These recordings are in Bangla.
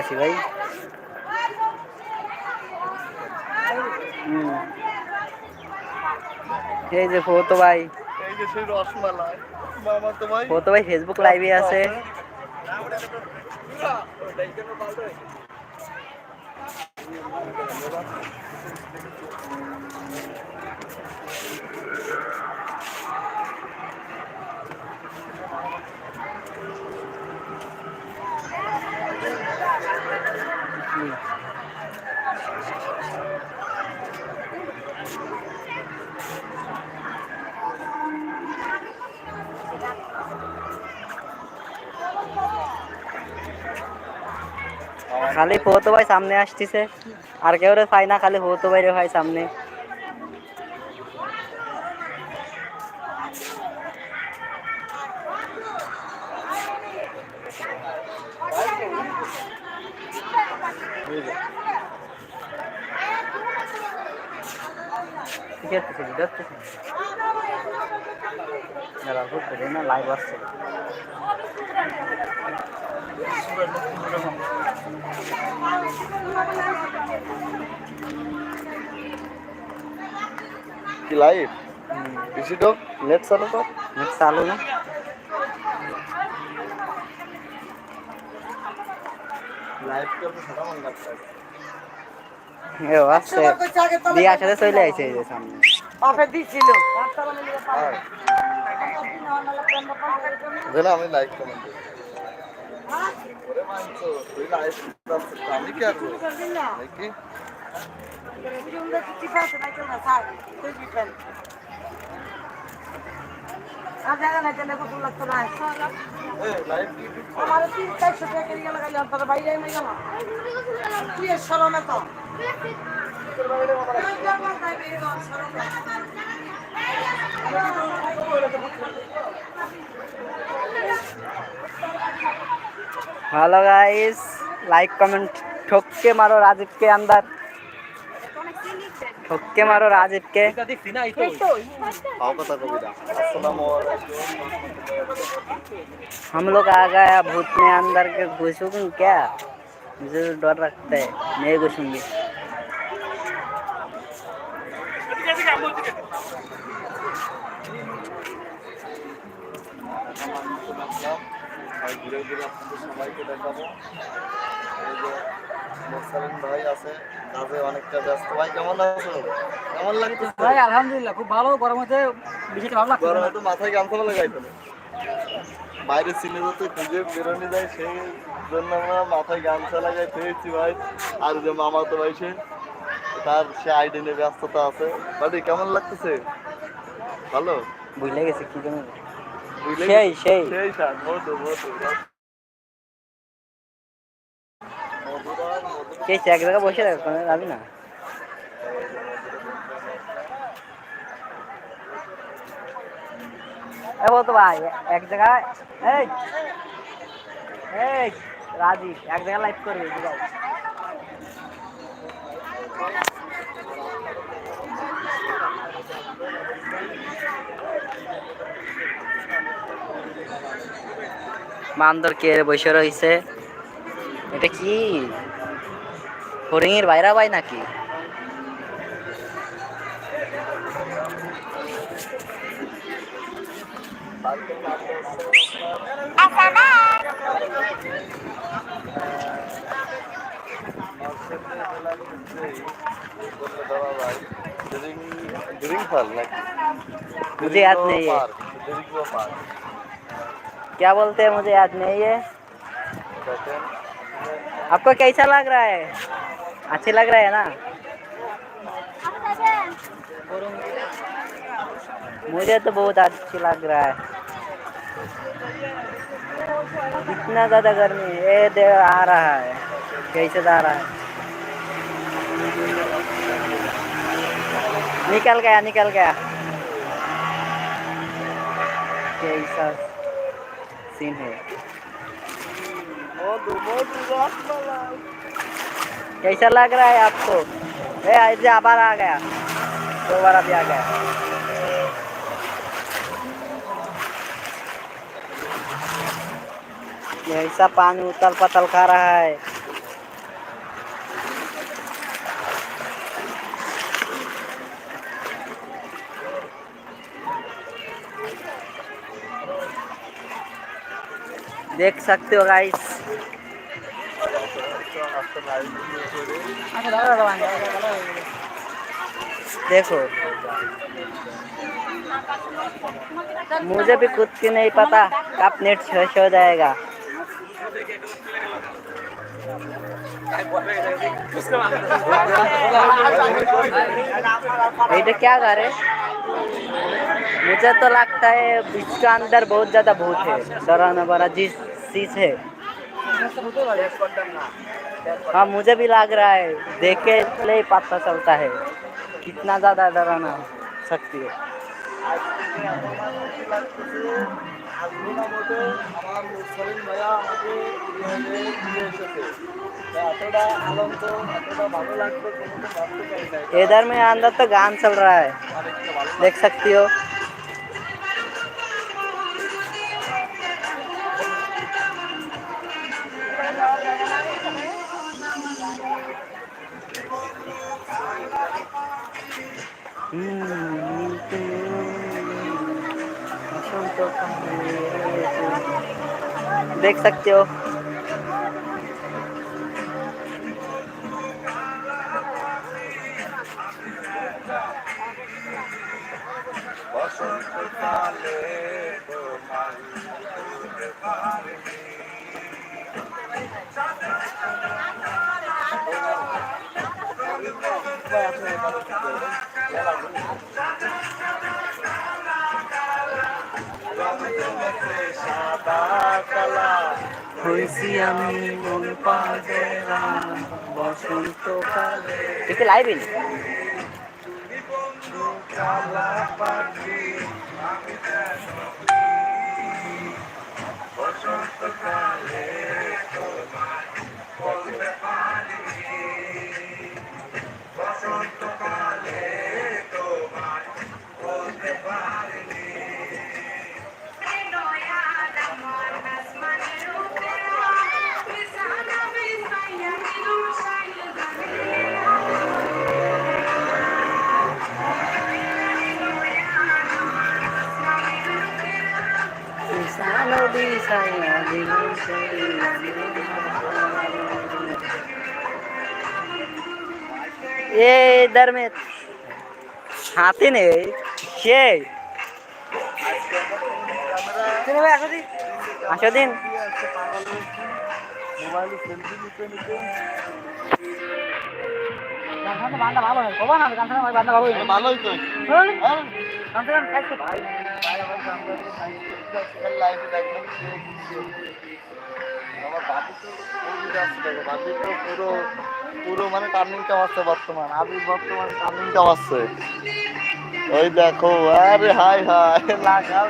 আছি ভাই। এই যে ফটো ভাই। এই যে সেই রসমালাই। মামা তো ভাই ভাই ফেসবুক লাইভে আছে। খালি ফটো ভাই সামনে আসতেছে। আর কেউ রে পাই না খালি ফটো ভাই রে ভাই সামনে ঠিক আছে ঠিক আছে। দাঁড়া ঘুরতে দে না লাইভ আসছে। কি লাইভ বেশি ডোক নেট চালু কর নেট চালু না। লাইভ করতে সারা মন লাগছে এ আসছে। দিয়ে আসলে চলে আইছে এই যে সামনে। যেন আমি লাইক কমেন্ট আমি কি নাকি কি? हेलो गाइस लाइक कमेंट ठोक के मारो राजीव के अंदर ठोक के मारो राजीव के हम लोग आ गए भूत में अंदर के घुसूंगे क्या मुझे डर लगता है मैं घुसूंगी ঘুরে ঘুরে আপনাদের সবাইকে দেখাবো। এই যে মোসালিন ভাই আছে কাজে অনেকটা ব্যস্ত। ভাই কেমন আছো? কেমন লাগতেছে? ভাই আলহামদুলিল্লাহ খুব ভালো। গরমতে বেশি ভালো লাগছে গরমে তো মাথায় গামছা লাগাইতো বাইরে ছিলে যত খুঁজে বেরোনি যায় সেই জন্য আমরা মাথায় গামছা লাগাই পেয়েছি ভাই। আর যে মামা তো ভাই সে তার সে আইডি নিয়ে ব্যস্ততা আছে। বাড়ি কেমন লাগতেছে? ভালো? ভুলে গেছে কি জানো বুঝলে সেই, সেই। সেই স্যার মধু মধু মধুরার এক জায়গায় বসে থাকো কোনো যাবি না। এ বলতো ভাই এক জায়গায় এই এই রাজীব এক জায়গায় লাইভ করবে বুঝাও বান্দর কে বসে রয়েছে। এটা কি? হরিঙের বাইরা ভাই নাকি? मुझे याद क्या बोलते हैं मुझे याद नहीं है। आपको कैसा अच्छा लग रहा है? अच्छे लग रहा है ना? मुझे तो बहुत अच्छी लग रहा है। इतना ज़्यादा गर्मी ये दे आ रहा है। कैसे जा रहा है? निकल गया निकल गया। कैसा सीन है। कैसा लग रहा है आपको? ऐसे आबार आ गया। दोबारा भी आ गया। ऐसा पानी उतल पतल खा रहा है। देख सकते हो गाइस देखो। मुझे भी खुद की नहीं पता कब नेट शेष हो जाएगा। ये क्या कर रहे? मुझे तो लगता है इसका अंदर बहुत ज़्यादा भूत है। डराना बड़ा जिस आशीष है। हाँ मुझे भी लग रहा है। देख के ही पता चलता है कितना ज़्यादा डराना सकती है। इधर में अंदर तो गान चल रहा है। देख सकती हो। আজমিনা মোটে আমার মুসলিম ভাইয়া আমাকে ইউএনএ দিয়ে এসেছে তা এতটা আনন্দ এতটা ভালো লাগবে কোনো এই ধর্মের হাতে নেই সেই আসো দিন ভালো ভালো ভালো ভালো ভালো ভালো ভালো ভালো পুরো পুরো মানে টার্নিং কামাচ্ছে বর্তমান আবির বর্তমান টার্নিং কামাচ্ছে ওই দেখো আরে হাই হাই লাগাও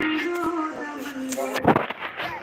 এই যে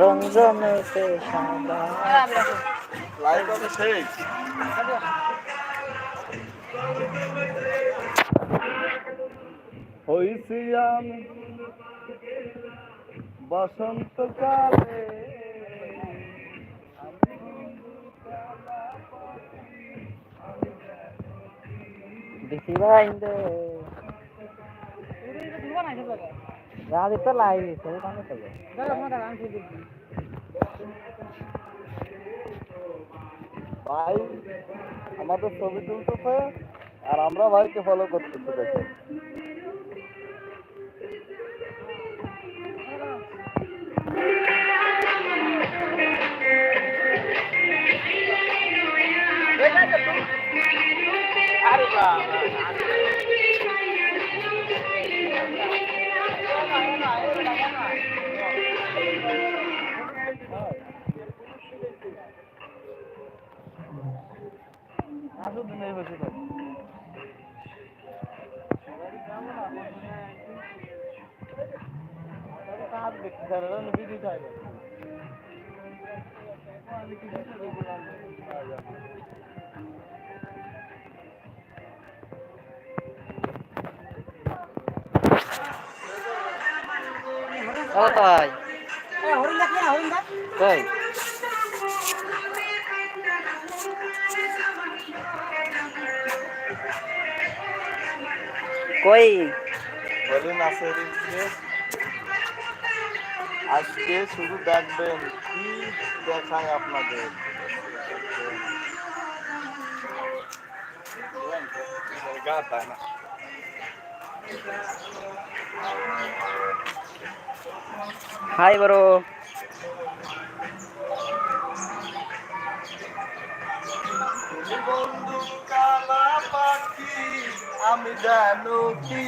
রং জমেছে সাদা। হইছি আমি বসন্তকালে। দেখি ভাই তো লাই দিছে ভাই আমাদের ছবি তুলতেছে আর আমরা ভাইকে ফলো করতেছি ও তাই? কই? কই বলুন আজকে শুধু দেখবেন কি দেখায় আপনাদের? হাই বড়। কালা আমি জানো কি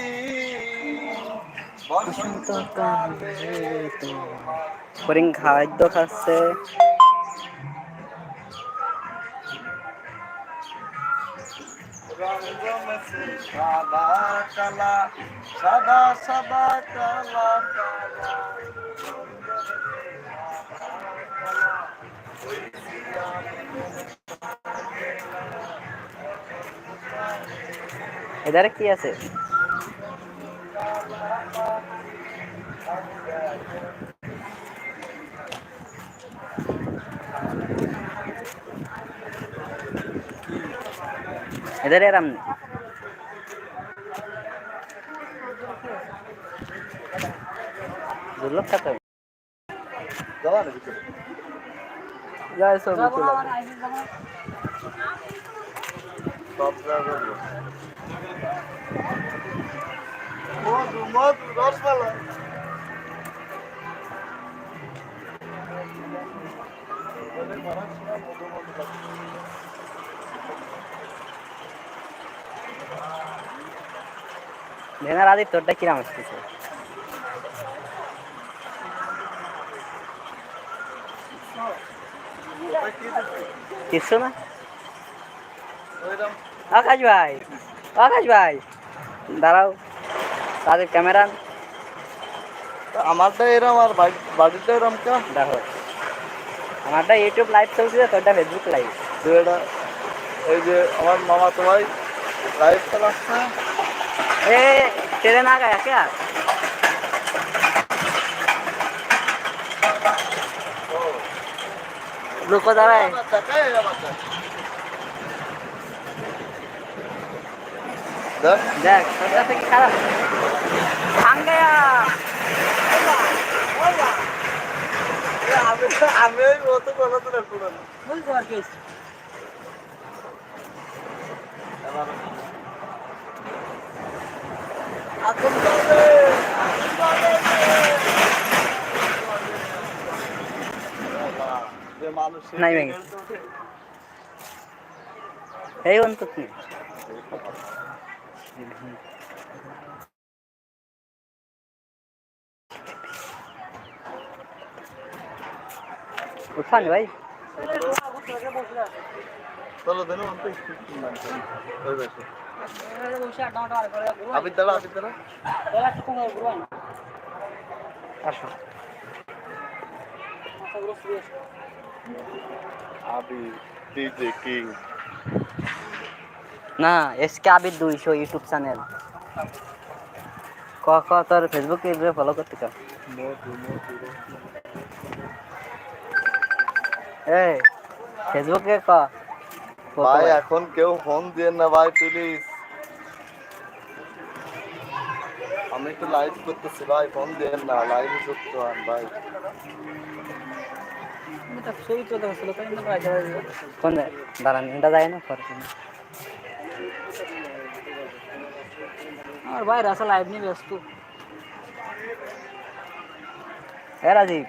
বসন্তকালে তোমার খাদ্য খাচ্ছে। সাদা কালা সাদা সাদা কালা এধারে কি আছে? এধারে এরাম দুর্লভ যায় সব ভেঙার আদি তোরটা কিরাম আসতেছে কিছু না? আকাশ ভাই আকাশ ভাই। দাঁড়াও তাদের ক্যামেরা। আমারটা এরম আর বাড়িটা এরম কে দেখো আমারটা ইউটিউব লাইভ চলছে তোরটা ফেসবুক লাইভ দুটা এই যে আমার মামা তো ভাই লাইভ চালাচ্ছে। এ ট্রেনে না গায় কে লোক দাঁড়ায়। দেখ। সরকার থেকে খারাপ। ভাঙ্গায়া। আমি ওই মতো নাই ভেঙে। এই অন্তত নেই উঠান ভাই। চলো দেন আবির দাঁড়া আবির দাঁড়া আসো। আবির ডিজে কিং না এসকে আবির দুইশো ইউটিউব চ্যানেল ক ক তোর ফেসবুকে ফলো করতে চাও মধু মধু এই ফেসবুকে ক ভাই এখন কেউ ফোন দিয়ে না ভাই প্লিজ আমি একটু লাইভ করতেছি ভাই ফোন দেন না লাইভে যুক্ত হন ভাই কোন? দাঁড়ান এটা যায় না পরে আমার ভাই রাসা লাইভ নিয়ে ব্যস্ত। এ রাজীব।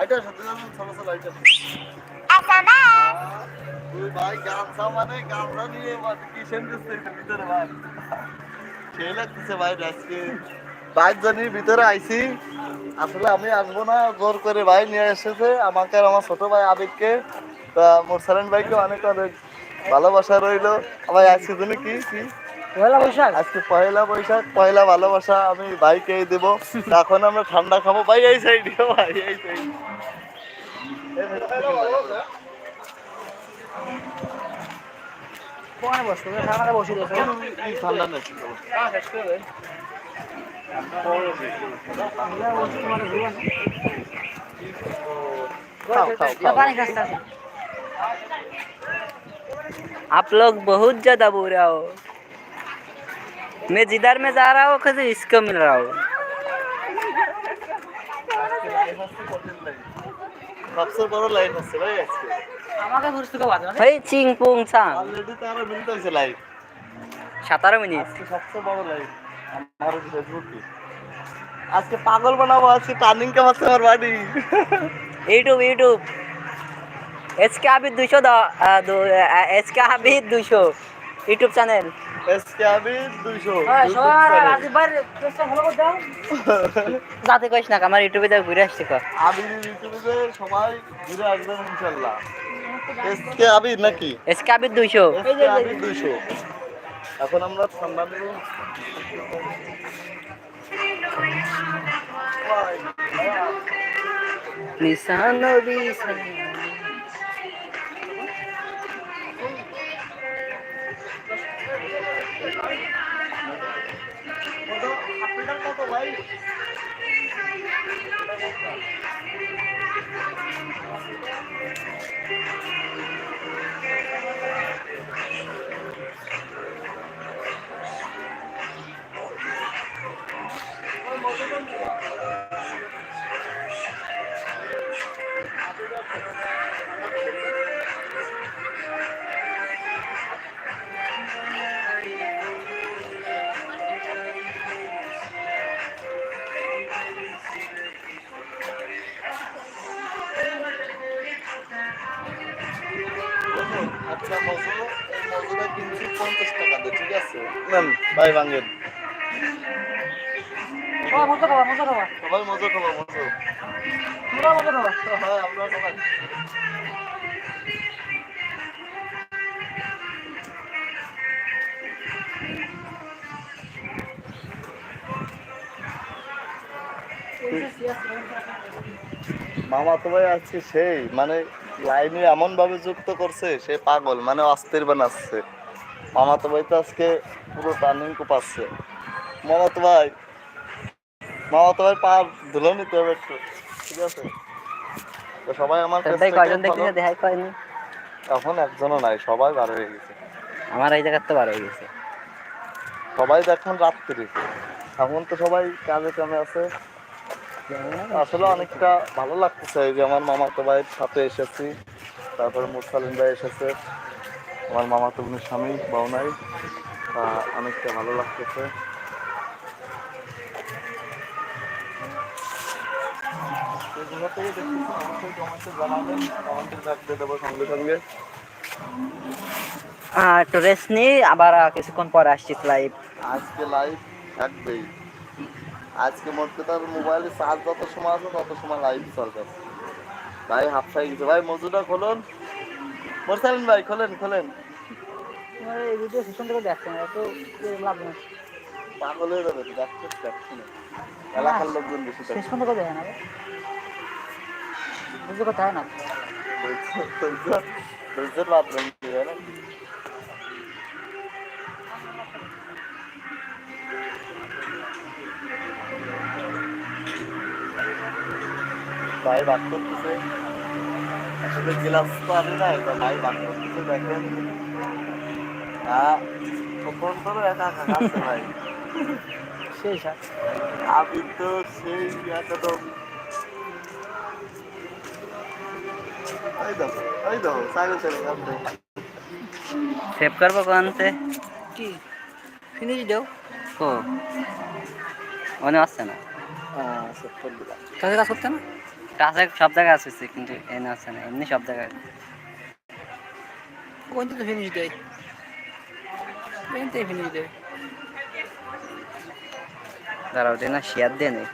আইটা সত্যি তুই ভাই মানে গামছা নিয়ে কি সেন্টেন্স ভিতরে ভাই? সেই লাগতেছে ভাই আজকে। বাইক ভিতরে আইছি। আসলে আমি আসব না জোর করে ভাই নিয়ে এসেছে। আমাকে আর আমার ছোট ভাই আবিদকে তা মোরসালেন ভাইকে অনেক অনেক ভালোবাসা রইল। আমার আজকে জন্য কি? কি? পয়লা বৈশাখ আজকে পয়লা বৈশাখ পয়লা ভালোবাসা আমি ভাইকে দেবো এখন আমরা ঠান্ডা খাবো ভাই এই সাইড ভাই এই সাইড কোনে বসতো ঠান্ডা বসে দিয়েছে ঠান্ডা নেই খাও খাও খাও পানি খাস্তা आप लोग बहुत ज्यादा बुरे हो मैं जिधर में जा रहा हूँ कैसे इसको मिल रहा हूँ সবচেয়ে বড় লাইন আছে ভাই আজকে আমাকে ঘুরতে কেউ বাদ भाई चिंग पुंग सांग অলরেডি তো আরো মিনিট হয়েছে লাইভ সতেরো মিনিট আজকে সবচেয়ে বড় লাইভ আমার ফেসবুকে আজকে পাগল বানাবো আজকে টার্নিং কে মারছে আমার বাড়ি ইউটিউব ইউটিউব এসকে আবিদ দুশো এসকে আবিদ দুশো ইউটিউব চ্যানেল SK আমি দুইশো। রাজীব ভাই পেজটা ফলো করে দাও যাতে কইস না আমার ইউটিউবে যা ঘুরে আসছে ক আমি ইউটিউবে সবাই ঘুরে আসবেন ইনশাল্লাহ এসকে আবির নাকি? এসকে আবিদ দুশো এসকে আবির দুইশো। এখন আমরা ঠান্ডা নেব। নিশান। বিশান আচ্ছা ভাঙেন সবাই মজা খাব মজা হ্যাঁ আমরা সবাই। মামা তো ভাই আজকে সেই মানে লাইনে এমন ভাবে যুক্ত করছে সে পাগল মানে অস্থির বানাচ্ছে। মামা তো ভাই তো আজকে পুরো টার্নিং কোপাচ্ছে মামা তো ভাই মামা তো ভাই পা ধুলো নিতে হবে একটু ঠিক আছে? তো সবাই আমার কয়জন দেখি দেখাই কয়নি। এখন একজনও নাই সবাই বার হয়ে গেছে। আমার এই জায়গার তো বার হয়ে গেছে। সবাই দেখুন রাত্রি। এখন তো সবাই কাজে কামে আছে। আসলে অনেকটা ভালো লাগতেছে এই যে আমার মামাতো ভাইয়ের সাথে এসেছি। তারপরে মুরসালিন ভাই এসেছে। আমার মামাতো বোনের স্বামী বাউনাই তা অনেকটা ভালো লাগতেছে। এগুলো থেকে দেখতেছি অবশ্যই কমেন্টে জানাবেন। কমেন্টে থাকতে দেবো সঙ্গে সঙ্গে। একটু রেস্ট নিই আবার কিছুক্ষণ পরে আসছি লাইভ আজকে লাইভ থাকবেই। আজকে মোট কথা মোবাইলে চার্জ যত সময় আছে তত সময় লাইভ চলবে ভাই হাফসাই গেছে ভাই মজুটা খোলুন। মোরসালিন ভাই খোলেন খোলেন। তোমার এই ভিডিও সিস্টেম থেকে দেখছে না এত লাভ নেই। পাগল হয়ে যাবে না। এলাকার লোকজন কথা হয় না। ধৈর্যের বাপ রঙি ভাই বাদ করতেছে। আসলে গিলাস পারে না ভাই বাদ করতেছে দেখেন কখন তো একা একা ভাই সেই আমি তো সেই একদম সেভ করব কোন সে কি? ফিনিশ দাও। ও মনে আসছে না। হ্যাঁ কাছে কাজ করতে না? কাছে সব জায়গায় আসছে কিন্তু এনে আসছে না এমনি সব জায়গায়। কোন তো ফিনিশ দেয়? ফিনিশ দেয় দাঁড়াও দে না শেয়ার দিয়ে নেই